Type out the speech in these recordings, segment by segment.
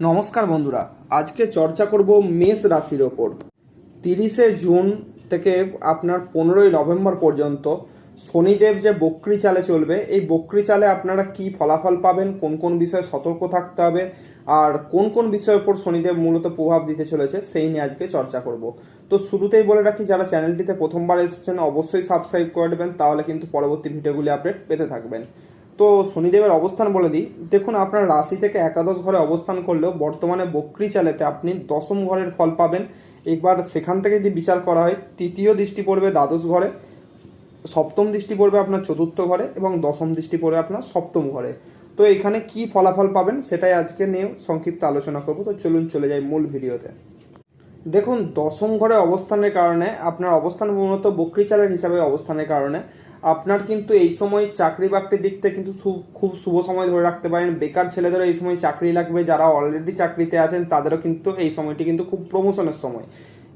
নমস্কার বন্ধুরা, আজকে চর্চা করব মেষ রাশির ওপর। তিরিশে জুন থেকে আপনার পনেরোই নভেম্বর পর্যন্ত শনিদেব যে বক্রি চালে চলবে, এই বক্রি চালে আপনারা কি ফলাফল পাবেন, কোন কোন বিষয়ে সতর্ক থাকতে হবে, আর কোন কোন বিষয়ের উপর শনিদেব মূলত প্রভাব দিতে চলেছে, সেই নিয়ে আজকে চর্চা করব। তো শুরুতেই বলে রাখি, যারা চ্যানেলটিতে প্রথমবার এসেছেন, অবশ্যই সাবস্ক্রাইব করে দেবেন তাহলে কিন্তু পরবর্তী ভিডিওগুলি আপডেট পেতে থাকবেন। তো শনিদেবের অবস্থান বলে দিই। দেখুন, আপনার রাশি থেকে একাদশ ঘরে অবস্থান করলেও বর্তমানে বক্রি চালেতে আপনি দশম ঘরের ফল পাবেন। একবার সেখান থেকে যদি বিচার করা হয়, তৃতীয় দৃষ্টি পড়বে দ্বাদশ ঘরে, সপ্তম দৃষ্টি পড়বে আপনার চতুর্থ ঘরে এবং দশম দৃষ্টি পড়বে আপনার সপ্তম ঘরে। তো এখানে কি ফলাফল পাবেন সেটাই আজকে নিয়ে সংক্ষিপ্ত আলোচনা করব। তো চলুন, চলে যাই মূল ভিডিওতে। দেখুন, দশম ঘরে অবস্থানের কারণে, আপনার অবস্থান মূলত বকরিচালের হিসাবে অবস্থানের কারণে, আপনার কিন্তু এই সময় চাকরি বাকরির দিক থেকে কিন্তু খুব শুভ সময় ধরে রাখতে পারেন। বেকার ছেলেদেরও এই সময় চাকরি লাগবে, যারা অলরেডি চাকরিতে আছেন, তাদেরও কিন্তু এই সময়টি কিন্তু খুব প্রমোশনের সময়।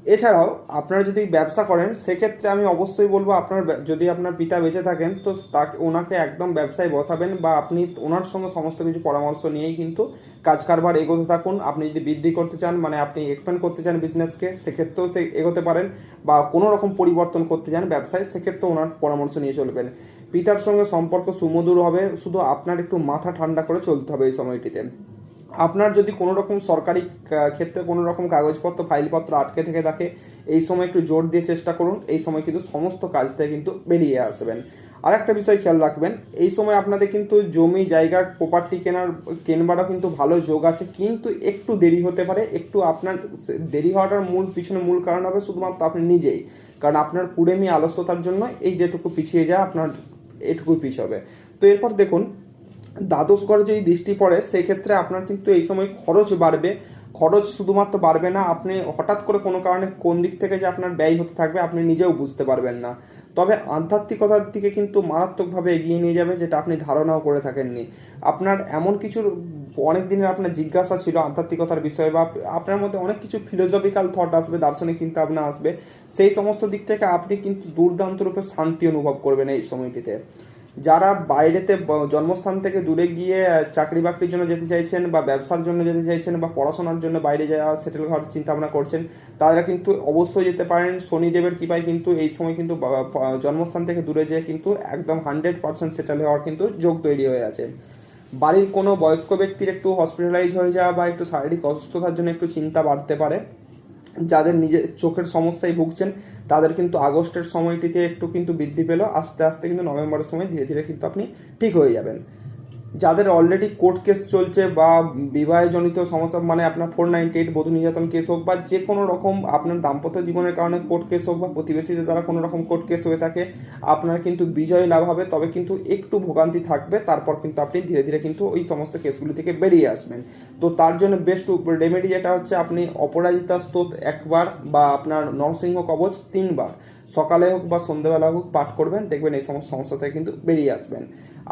এছাড়াও আপনারা যদি ব্যবসা করেন, সেক্ষেত্রে আমি অবশ্যই বলব আপনার যদি আপনার পিতা বেঁচে থাকেন, তো তাকে, ওনাকে একদম ব্যবসায় বসাবেন বা আপনি ওনার সঙ্গে সমস্ত কিছু পরামর্শ নিয়েই কিন্তু কাজ কারবার এগোতে থাকুন। আপনি যদি বৃদ্ধি করতে চান মানে আপনি এক্সপ্যান্ড করতে চান বিজনেসকে সেক্ষেত্রেও সে এগোতে পারেন বা কোনো রকম পরিবর্তন করতে চান ব্যবসায় সেক্ষেত্রে ওনার পরামর্শ নিয়ে চলবেন। পিতার সঙ্গে সম্পর্ক সুমধুর হবে, শুধু আপনার একটু মাথা ঠান্ডা করে চলতে হবে এই সময়টিতে। আপনার যদি কোনো রকম সরকারি ক্ষেত্রে কোনো রকম কাগজপত্র, ফাইলপত্র আটকে থেকে থাকে, এই সময় একটু জোর দিয়ে চেষ্টা করুন। এই সময় কিন্তু সমস্ত কাজ থেকে কিন্তু বেরিয়ে আসবেন। আর একটা বিষয় খেয়াল রাখবেন, এই সময় আপনাদের কিন্তু জমি, জায়গা প্রপার্টি কেনার, কেনবারও কিন্তু ভালো যোগ আছে, কিন্তু একটু দেরি হতে পারে। একটু আপনার দেরি হওয়াটার মূল, পিছনে মূল কারণ হবে শুধুমাত্র আপনি নিজেই। কারণ আপনার কুড়েমি আলস্যতার জন্য এই যেটুকু পিছিয়ে যায় আপনার এটুকুই পিছ হবে। তো এরপর দেখুন দ্বাদশ ঘরে যদি দৃষ্টি পড়ে সেই ক্ষেত্রে আপনার কিন্তু এই সময় খরচ বাড়বে। খরচ শুধুমাত্র বাড়বে না, আপনি হঠাৎ করে কোনো কারণে কোন দিক থেকে যে আপনার ব্যয় হতে থাকবে, আপনি নিজেও বুঝতে পারবেন না। তবে আধ্যাত্মিকতার দিকে কিন্তু মারাত্মকভাবে এগিয়ে নিয়ে যাবে, যেটা আপনি ধারণাও করে থাকেননি। আপনার এমন কিছুর অনেক দিনের আপনার জিজ্ঞাসা ছিল আধ্যাত্মিকতার বিষয়ে, বা আপনার মধ্যে অনেক কিছু ফিলোসফিক্যাল থট আসবে, দার্শনিক চিন্তা ভাবনা আসবে। সেই সমস্ত দিক থেকে আপনি কিন্তু দুর্দান্ত রূপে শান্তি অনুভব করবেন এই সময়টিতে। যারা বাইরেতে জন্মস্থান থেকে দূরে গিয়ে চাকরি বাকরির জন্য যেতে চাইছেন বা ব্যবসার জন্য যেতে চাইছেন বা পড়াশোনার জন্য বাইরে যাওয়া সেটেল হওয়ার চিন্তা ভাবনা করছেন, তারা কিন্তু অবশ্যই যেতে পারেন। শনিদেবের কৃপায় কিন্তু এই সময় কিন্তু জন্মস্থান থেকে দূরে যেয়ে কিন্তু একদম হান্ড্রেড পার্সেন্ট সেটেল হওয়ার কিন্তু যোগ তৈরি হয়ে আছে। বাড়ির কোনো বয়স্ক ব্যক্তির একটু হসপিটালাইজ হয়ে যাওয়া বা একটু শারীরিক অসুস্থতার জন্য একটু চিন্তা বাড়তে পারে। যাদের নিজের চোখের সমস্যায় ভুগছেন, তাদের কিন্তু আগস্টের সময়টিতে একটু কিন্তু বৃদ্ধি পেল। আস্তে আস্তে কিন্তু নভেম্বরের সময় ধীরে ধীরে কিন্তু আপনি ঠিক হয়ে যাবেন। যাদের অলরেডি কোর্ট কেস চলছে বা বিবাহজনিত সমস্যা মানে আপনার ফোর নাইনটি এইট বধূ নির্যাতন কেস হোক বা যে কোনো রকম আপনার দাম্পত্য জীবনের কারণে কোর্ট কেস হোক বা প্রতিবেশীদের দ্বারা কোনো রকম কোর্ট কেস হয়ে থাকে, আপনার কিন্তু বিজয় লাভ হবে, তবে কিন্তু একটু ভোগান্তি থাকবে, তারপর কিন্তু আপনি ধীরে ধীরে কিন্তু ওই সমস্ত কেসগুলি থেকে বেরিয়ে আসবেন। তো তার জন্য বেস্ট রেমেডি যেটা হচ্ছে, আপনি অপরাজিতা স্তোত একবার বা আপনার নরসিংহ কবচ তিনবার। সকালে হোক বা সন্ধ্যেবেলা হোক পাঠ করবেন, দেখবেন এই সমস্ত সমস্যা থেকে কিন্তু বেরিয়ে আসবেন।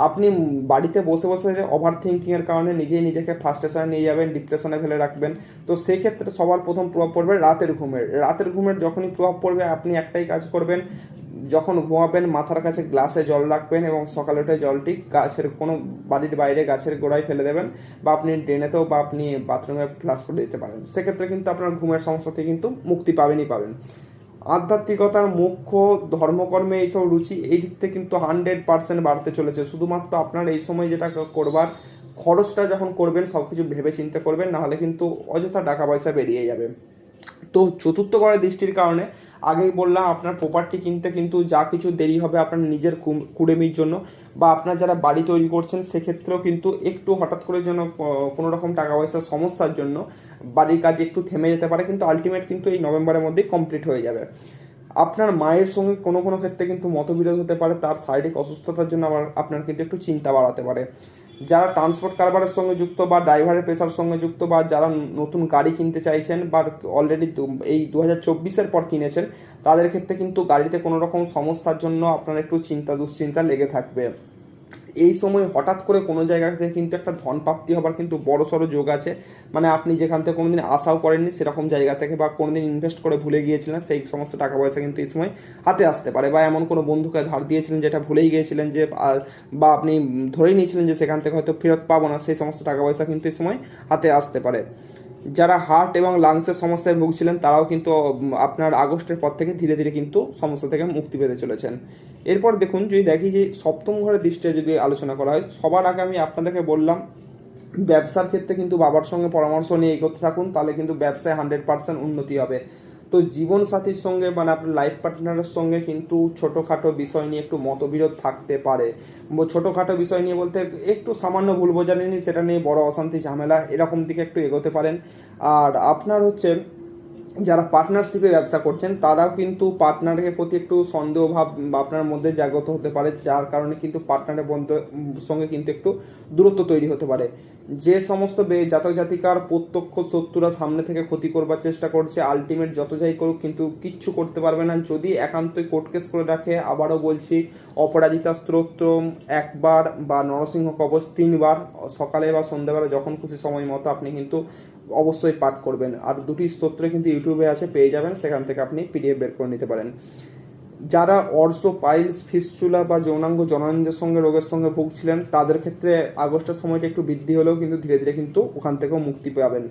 আপনি বাড়িতে বসে বসে যে ওভার থিঙ্কিংয়ের কারণে নিজেই নিজেকে ফার্স্টেশনে নিয়ে যাবেন ডিপ্রেশনে ফেলে রাখবেন। তো সেই ক্ষেত্রে সবার প্রথম প্রভাব পড়বে রাতের ঘুমের। রাতের ঘুমের যখনই প্রভাব পড়বে, আপনি একটাই কাজ করবেন, যখন ঘুমাবেন, মাথার কাছে গ্লাসে জল রাখবেন এবং সকালে উঠে জলটি গাছের কোনো বাড়ির বাইরে গাছের গোড়ায় ফেলে দেবেন বা আপনি ড্রেনেতেও বা আপনি বাথরুমে ফ্লাশ করে দিতে পারেন। সেক্ষেত্রে কিন্তু আপনার ঘুমের সমস্যা থেকে কিন্তু মুক্তি পাবেনই পাবেন। আধ্যাত্মিকতার মুখ্য ধর্মকর্মে এইসব রুচি, এই দিক থেকে কিন্তু হান্ড্রেড পার্সেন্ট বাড়তে চলেছে। শুধুমাত্র আপনার এই সময় যেটা করবার খরচটা যখন করবেন সব কিছু ভেবে চিন্তে করবেন, নাহলে কিন্তু অযথা টাকা পয়সা বেরিয়ে যাবে। তো চতুর্থ করে দৃষ্টির কারণে আগেই বললাম, আপনার প্রপার্টি কিনতে কিন্তু যা কিছু দেরি হবে আপনার নিজের কুড়েমির জন্য বা আপনার যারা বাড়ি তৈরি করছেন সেক্ষেত্রেও কিন্তু একটু হঠাৎ করে যেন কোনো রকম টাকা পয়সার সমস্যার জন্য বাড়ির কাজ একটু থেমে যেতে পারে, কিন্তু আলটিমেট কিন্তু এই নভেম্বরের মধ্যেই কমপ্লিট হয়ে যাবে। আপনার মায়ের সঙ্গে কোনো কোনো ক্ষেত্রে কিন্তু মতবিরোধ হতে পারে, তার শারীরিক অসুস্থতার জন্য আবার আপনার কিন্তু একটু চিন্তা বাড়াতে পারে। যারা ট্রান্সপোর্ট কারবারের সঙ্গে যুক্ত বা ড্রাইভারের পেশার সঙ্গে যুক্ত বা যারা নতুন গাড়ি কিনতে চাইছেন বা অলরেডি এই দু হাজার চব্বিশের পর কিনেছেন, তাদের ক্ষেত্রে কিন্তু গাড়িতে কোনো রকম সমস্যার জন্য আপনার একটু চিন্তা দুশ্চিন্তা লেগে থাকবে। এই সময় হঠাৎ করে কোনো জায়গা থেকে কিন্তু একটা ধন প্রাপ্তি হবার কিন্তু বড় সড়ো যোগ আছে। মানে আপনি যেখান থেকে কোনোদিন আশাও করেননি সেরকম জায়গা থেকে বা কোনোদিন ইনভেস্ট করে ভুলে গিয়েছিলেন সেই সমস্ত টাকা পয়সা কিন্তু এই সময় হাতে আসতে পারে। বা এমন কোনো বন্ধুকে ধার দিয়েছিলেন যেটা ভুলেই গিয়েছিলেন যে বা আপনি ধরেই নিয়েছিলেন যে সেখান থেকে হয়তো ফেরত পাবো না, সেই সমস্ত টাকা পয়সা কিন্তু এই সময় হাতে আসতে পারে। যারা হার্ট এবং লাংসের সমস্যায় ভুগছিলেন, তারাও কিন্তু আপনার আগস্টের পর থেকে ধীরে ধীরে কিন্তু সমস্যা থেকে মুক্তি পেতে চলেছেন। এরপর দেখুন, যদি দেখি যে সপ্তম ঘরের দৃষ্টিতে যদি আলোচনা করা হয়, সবার আগে আমি আপনাদেরকে বললাম, ব্যবসার ক্ষেত্রে কিন্তু বাবার সঙ্গে পরামর্শ নিয়ে এগোতে থাকুন, তাহলে কিন্তু ব্যবসায় হান্ড্রেড পার্সেন্ট উন্নতি হবে। তো জীবন সাথীর সঙ্গে মানে আপনার লাইফ পার্টনারের সঙ্গে কিন্তু ছোটোখাটো বিষয় নিয়ে একটু মতবিরোধ থাকতে পারে। ছোটোখাটো বিষয় নিয়ে বলতে একটু সামান্য ভুল বোঝানি সেটা নিয়ে বড় অশান্তি, ঝামেলা এরকম দিকে একটু এগোতে পারেন। আর আপনার হচ্ছে যারা পার্টনারশিপে ব্যবসা করছেন, তারাও কিন্তু পার্টনারের প্রতি একটু সন্দেহভাব আপনার মধ্যে জাগ্রত হতে পারে, যার কারণে কিন্তু পার্টনারের বন্ধ সঙ্গে কিন্তু একটু দূরত্ব তৈরি হতে পারে। যে সমস্ত জাতক জাতিকার প্রত্যক্ষ শত্রুরা সামনে থেকে ক্ষতি করবার চেষ্টা করছে আলটিমেট যত যাই করুক কিন্তু কিচ্ছু করতে পারবে না। যদি একান্তই কোর্ট কেস করে রাখে আবারও বলছি, অপরাজিতা স্তোত্রম একবার বা নরসিংহ কবচ তিনবার, সকালে বা সন্ধ্যাবেলা যখন খুশি সময় মতো আপনি কিন্তু অবশ্যই পাঠ করবেন। আর দুটি স্তোত্র কিন্তু ইউটিউবে আছে, পেয়ে যাবেন, সেখান থেকে আপনি পিডিএফ বের করে নিতে পারেন। যারা অর্স, পাইলস, ফিসচুলা বা যৌনাঙ্গ জননেন্দ্রের সঙ্গে, রোগের সঙ্গে ভুগছিলেন, তাদের ক্ষেত্রে আগস্টের সময়টা একটু বৃদ্ধি হলেও কিন্তু ধীরে ধীরে কিন্তু ওখান থেকেও মুক্তি পাবেন।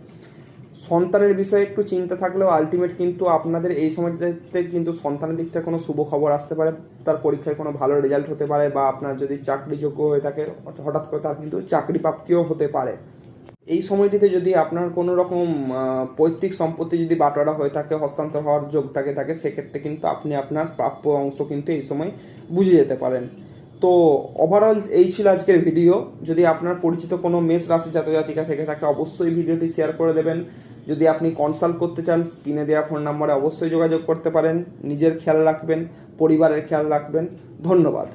সন্তানের বিষয়ে একটু চিন্তা থাকলেও আলটিমেট কিন্তু আপনাদের এই সময়টাতে কিন্তু সন্তানের দিক থেকে কোনো শুভ খবর আসতে পারে, তার পরীক্ষায় কোনো ভালো রেজাল্ট হতে পারে বা আপনার যদি চাকরিযোগ্য হয়ে থাকে, হঠাৎ করে তার কিন্তু চাকরি প্রাপ্তিও হতে পারে। এই সময়টিতে যদি আপনার কোনো রকম পৈতৃক সম্পত্তি যদি বাটোয়ারা হয়ে থাকে, হস্তান্তর হওয়ার যোগ থাকে থাকে, সেক্ষেত্রে কিন্তু আপনি আপনার প্রাপ্য অংশ কিন্তু এই সময় বুঝে যেতে পারেন। তো ওভারঅল এই ছিল আজকের ভিডিও যদি আপনার পরিচিত কোনো মেষ রাশি জাতক জাতিকা থেকে থাকে, অবশ্যই ভিডিওটি শেয়ার করে দেবেন। যদি আপনি কনসাল্ট করতে চান স্ক্রিনে দেওয়া ফোন নাম্বারে অবশ্যই যোগাযোগ করতে পারেন। নিজের খেয়াল রাখবেন, পরিবারের খেয়াল রাখবেন। ধন্যবাদ।